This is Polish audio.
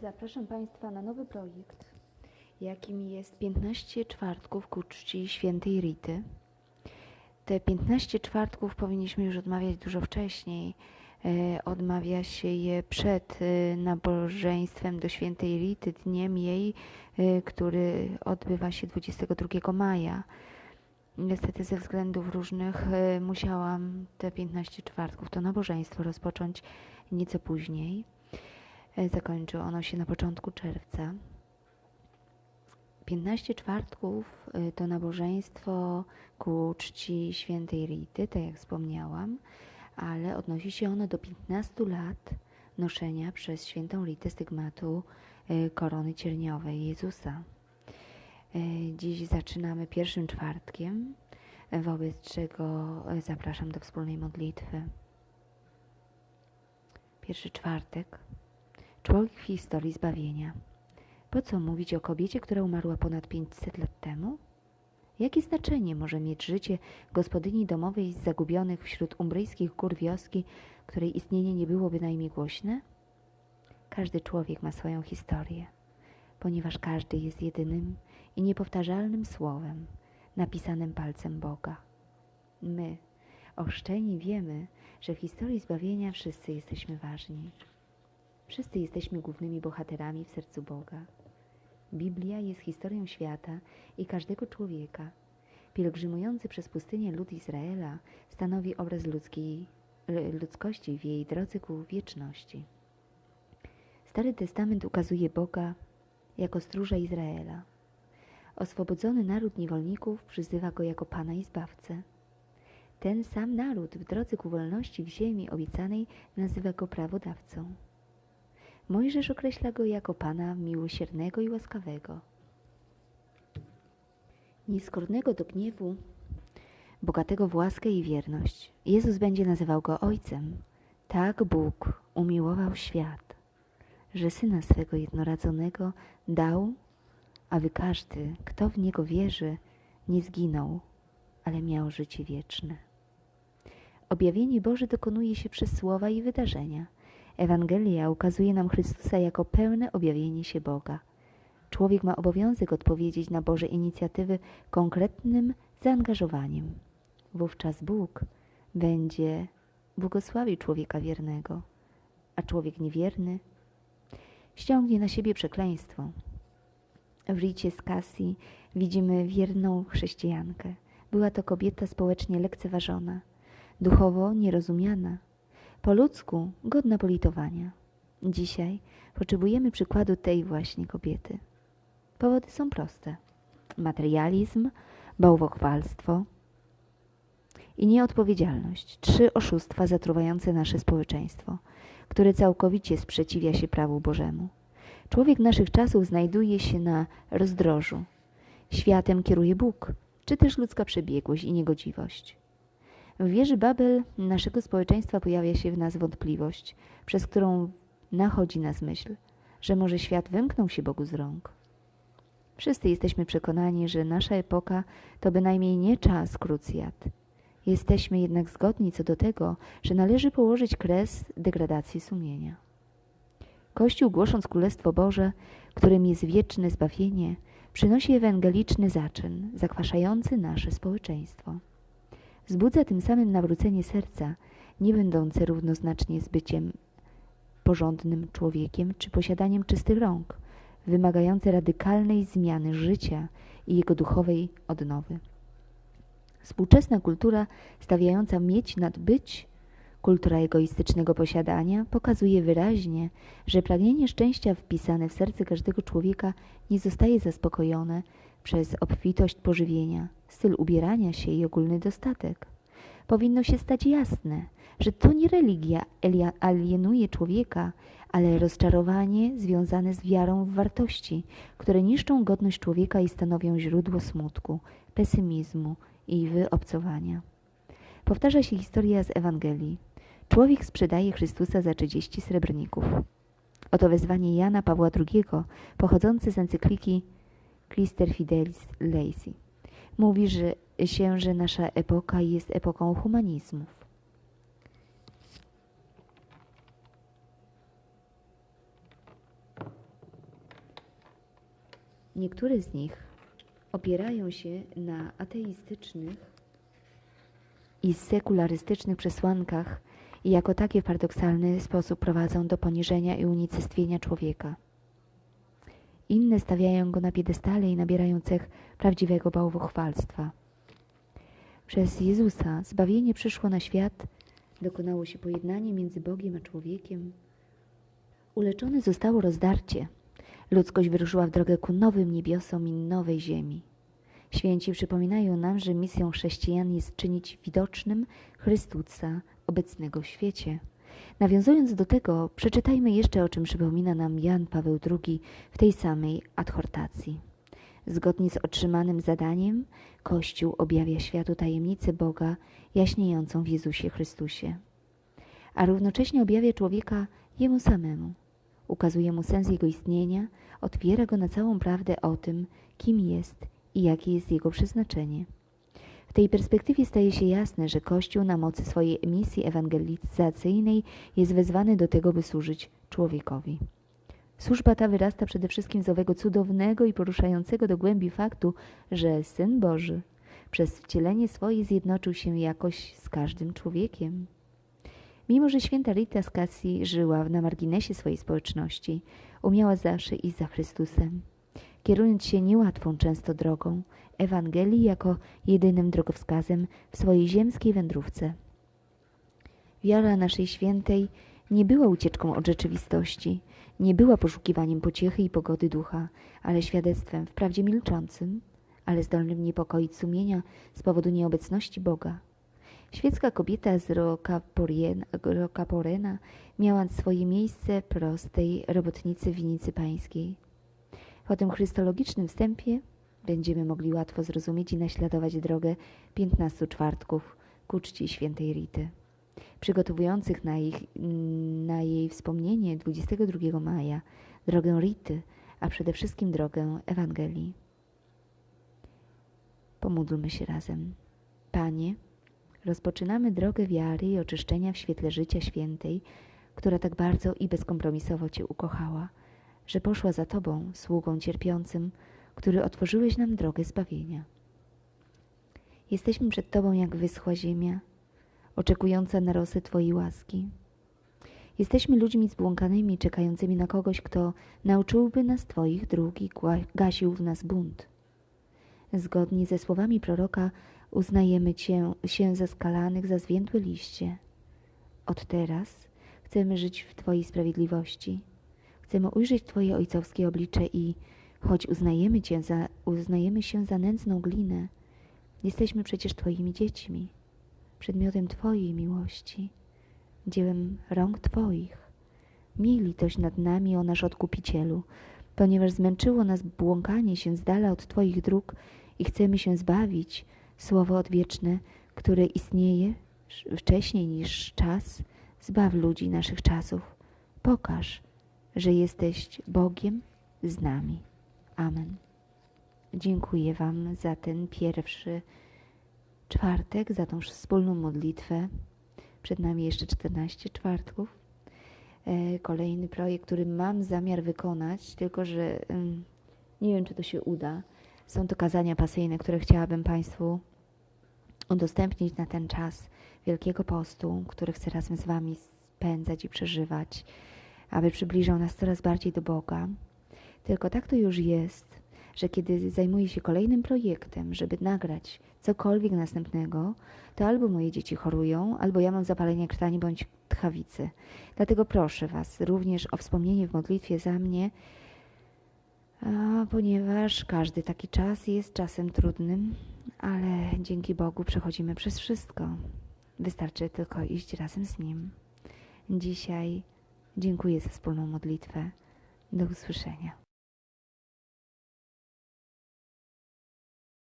Zapraszam Państwa na nowy projekt, jakim jest 15 czwartków ku czci świętej Rity. Te 15 czwartków powinniśmy już odmawiać dużo wcześniej. E, Odmawia się je przed e, nabożeństwem do świętej Rity, dniem jej, e, który odbywa się 22 maja. Niestety ze względów różnych musiałam te 15 czwartków, to nabożeństwo rozpocząć nieco później. E, Zakończy ono się na początku czerwca. 15 czwartków y, to nabożeństwo ku czci świętej Rity, tak jak wspomniałam, ale odnosi się ono do 15 lat noszenia przez świętą Ritę stygmatu y, korony cierniowej Jezusa. Dziś zaczynamy pierwszym czwartkiem, wobec czego zapraszam do wspólnej modlitwy. Pierwszy czwartek. Człowiek w historii zbawienia. Po co mówić o kobiecie, która umarła ponad 500 lat temu? Jakie znaczenie może mieć życie gospodyni domowej z zagubionych wśród umbryjskich gór wioski, której istnienie nie było bynajmniej głośne? Każdy człowiek ma swoją historię, ponieważ każdy jest jedynym i niepowtarzalnym słowem, napisanym palcem Boga. My, ochrzczeni, wiemy, że w historii zbawienia wszyscy jesteśmy ważni. Wszyscy jesteśmy głównymi bohaterami w sercu Boga. Biblia jest historią świata i każdego człowieka. Pielgrzymujący przez pustynię lud Izraela stanowi obraz ludzkiej, ludzkości w jej drodze ku wieczności. Stary Testament ukazuje Boga jako stróża Izraela. Oswobodzony naród niewolników przyzywa go jako Pana i Zbawcę. Ten sam naród w drodze ku wolności w ziemi obiecanej nazywa go prawodawcą. Mojżesz określa go jako Pana miłosiernego i łaskawego. Nieskornego do gniewu, bogatego w łaskę i wierność. Jezus będzie nazywał go Ojcem. Tak Bóg umiłował świat, że Syna swego jednorodzonego dał, aby każdy, kto w Niego wierzy, nie zginął, ale miał życie wieczne. Objawienie Boże dokonuje się przez słowa i wydarzenia – Ewangelia ukazuje nam Chrystusa jako pełne objawienie się Boga. Człowiek ma obowiązek odpowiedzieć na Boże inicjatywy konkretnym zaangażowaniem. Wówczas Bóg będzie błogosławił człowieka wiernego, a człowiek niewierny ściągnie na siebie przekleństwo. W Ricie z Cassi widzimy wierną chrześcijankę. Była to kobieta społecznie lekceważona, duchowo nierozumiana, po ludzku godna politowania. Dzisiaj potrzebujemy przykładu tej właśnie kobiety. Powody są proste: materializm, bałwochwalstwo i nieodpowiedzialność. Trzy oszustwa zatruwające nasze społeczeństwo, które całkowicie sprzeciwia się prawu Bożemu. Człowiek naszych czasów znajduje się na rozdrożu. Światem kieruje Bóg, czy też ludzka przebiegłość i niegodziwość. W wieży Babel naszego społeczeństwa pojawia się w nas wątpliwość, przez którą nachodzi nas myśl, że może świat wymknął się Bogu z rąk. Wszyscy jesteśmy przekonani, że nasza epoka to bynajmniej nie czas krucjat. Jesteśmy jednak zgodni co do tego, że należy położyć kres degradacji sumienia. Kościół, głosząc Królestwo Boże, którym jest wieczne zbawienie, przynosi ewangeliczny zaczyn, zakwaszający nasze społeczeństwo. Wzbudza tym samym nawrócenie serca, nie będące równoznacznie z byciem porządnym człowiekiem czy posiadaniem czystych rąk, wymagające radykalnej zmiany życia i jego duchowej odnowy. Współczesna kultura stawiająca mieć nad być, kultura egoistycznego posiadania, pokazuje wyraźnie, że pragnienie szczęścia wpisane w serce każdego człowieka nie zostaje zaspokojone przez obfitość pożywienia, styl ubierania się i ogólny dostatek. Powinno się stać jasne, że to nie religia alienuje człowieka, ale rozczarowanie związane z wiarą w wartości, które niszczą godność człowieka i stanowią źródło smutku, pesymizmu i wyobcowania. Powtarza się historia z Ewangelii. Człowiek sprzedaje Chrystusa za 30 srebrników. Oto wezwanie Jana Pawła II, pochodzące z encykliki Christer Fidelis Lacey. Mówi że się, że nasza epoka jest epoką humanizmów. niektóre z nich opierają się na ateistycznych i sekularystycznych przesłankach i jako takie w paradoksalny sposób prowadzą do poniżenia i unicestwienia człowieka. Inne stawiają go na piedestale i nabierają cech prawdziwego bałwochwalstwa. Przez Jezusa zbawienie przyszło na świat, dokonało się pojednanie między Bogiem a człowiekiem. Uleczone zostało rozdarcie. Ludzkość wyruszyła w drogę ku nowym niebiosom i nowej ziemi. Święci przypominają nam, że misją chrześcijan jest czynić widocznym Chrystusa obecnego w świecie. Nawiązując do tego, przeczytajmy jeszcze o czym przypomina nam Jan Paweł II w tej samej adhortacji. Zgodnie z otrzymanym zadaniem, Kościół objawia światu tajemnicę Boga jaśniejącą w Jezusie Chrystusie, a równocześnie objawia człowieka Jemu samemu. Ukazuje mu sens jego istnienia, otwiera go na całą prawdę o tym, kim jest i jakie jest jego przeznaczenie. W tej perspektywie staje się jasne, że Kościół na mocy swojej misji ewangelizacyjnej jest wezwany do tego, by służyć człowiekowi. Służba ta wyrasta przede wszystkim z owego cudownego i poruszającego do głębi faktu, że Syn Boży przez wcielenie swoje zjednoczył się jakoś z każdym człowiekiem. Mimo, że święta Rita z Cassi żyła na marginesie swojej społeczności, umiała zawsze iść za Chrystusem, kierując się niełatwą często drogą Ewangelii jako jedynym drogowskazem w swojej ziemskiej wędrówce. Wiara naszej świętej nie była ucieczką od rzeczywistości, nie była poszukiwaniem pociechy i pogody ducha, ale świadectwem wprawdzie milczącym, ale zdolnym niepokoić sumienia z powodu nieobecności Boga. Świecka kobieta z Rokaporena miała swoje miejsce prostej robotnicy winicy pańskiej. Po tym chrystologicznym wstępie będziemy mogli łatwo zrozumieć i naśladować drogę piętnastu czwartków ku czci świętej Rity, przygotowujących na, ich, na jej wspomnienie 22 maja drogę Rity, a przede wszystkim drogę Ewangelii. Pomódlmy się razem. Panie, rozpoczynamy drogę wiary i oczyszczenia w świetle życia świętej, która tak bardzo i bezkompromisowo Cię ukochała, że poszła za Tobą, sługą cierpiącym, który otworzyłeś nam drogę zbawienia. Jesteśmy przed Tobą jak wyschła ziemia, oczekująca na rosę Twojej łaski. Jesteśmy ludźmi zbłąkanymi, czekającymi na kogoś, kto nauczyłby nas Twoich dróg i gasił w nas bunt. Zgodnie ze słowami proroka uznajemy Cię się za skalanych, za zwiędłe liście. Od teraz chcemy żyć w Twojej sprawiedliwości. Chcemy ujrzeć Twoje ojcowskie oblicze i choć uznajemy, cię za, uznajemy się za nędzną glinę, jesteśmy przecież Twoimi dziećmi, przedmiotem Twojej miłości, dziełem rąk Twoich. Miej litość nad nami, o nasz Odkupicielu, ponieważ zmęczyło nas błąkanie się z dala od Twoich dróg i chcemy się zbawić, słowo odwieczne, które istnieje wcześniej niż czas, zbaw ludzi naszych czasów. Pokaż, że jesteś Bogiem z nami. Amen. Dziękuję Wam za ten pierwszy czwartek, za tą wspólną modlitwę. Przed nami jeszcze 14 czwartków. E, kolejny projekt, który mam zamiar wykonać, tylko że nie wiem, czy to się uda. Są to kazania pasyjne, które chciałabym Państwu udostępnić na ten czas Wielkiego Postu, który chcę razem z Wami spędzać i przeżywać, aby przybliżał nas coraz bardziej do Boga. Tylko tak to już jest, że kiedy zajmuję się kolejnym projektem, żeby nagrać cokolwiek następnego, to albo moje dzieci chorują, albo ja mam zapalenie krtani bądź tchawicy. Dlatego proszę Was również o wspomnienie w modlitwie za mnie, ponieważ każdy taki czas jest czasem trudnym, ale dzięki Bogu przechodzimy przez wszystko. Wystarczy tylko iść razem z Nim. Dzisiaj dziękuję za wspólną modlitwę. Do usłyszenia.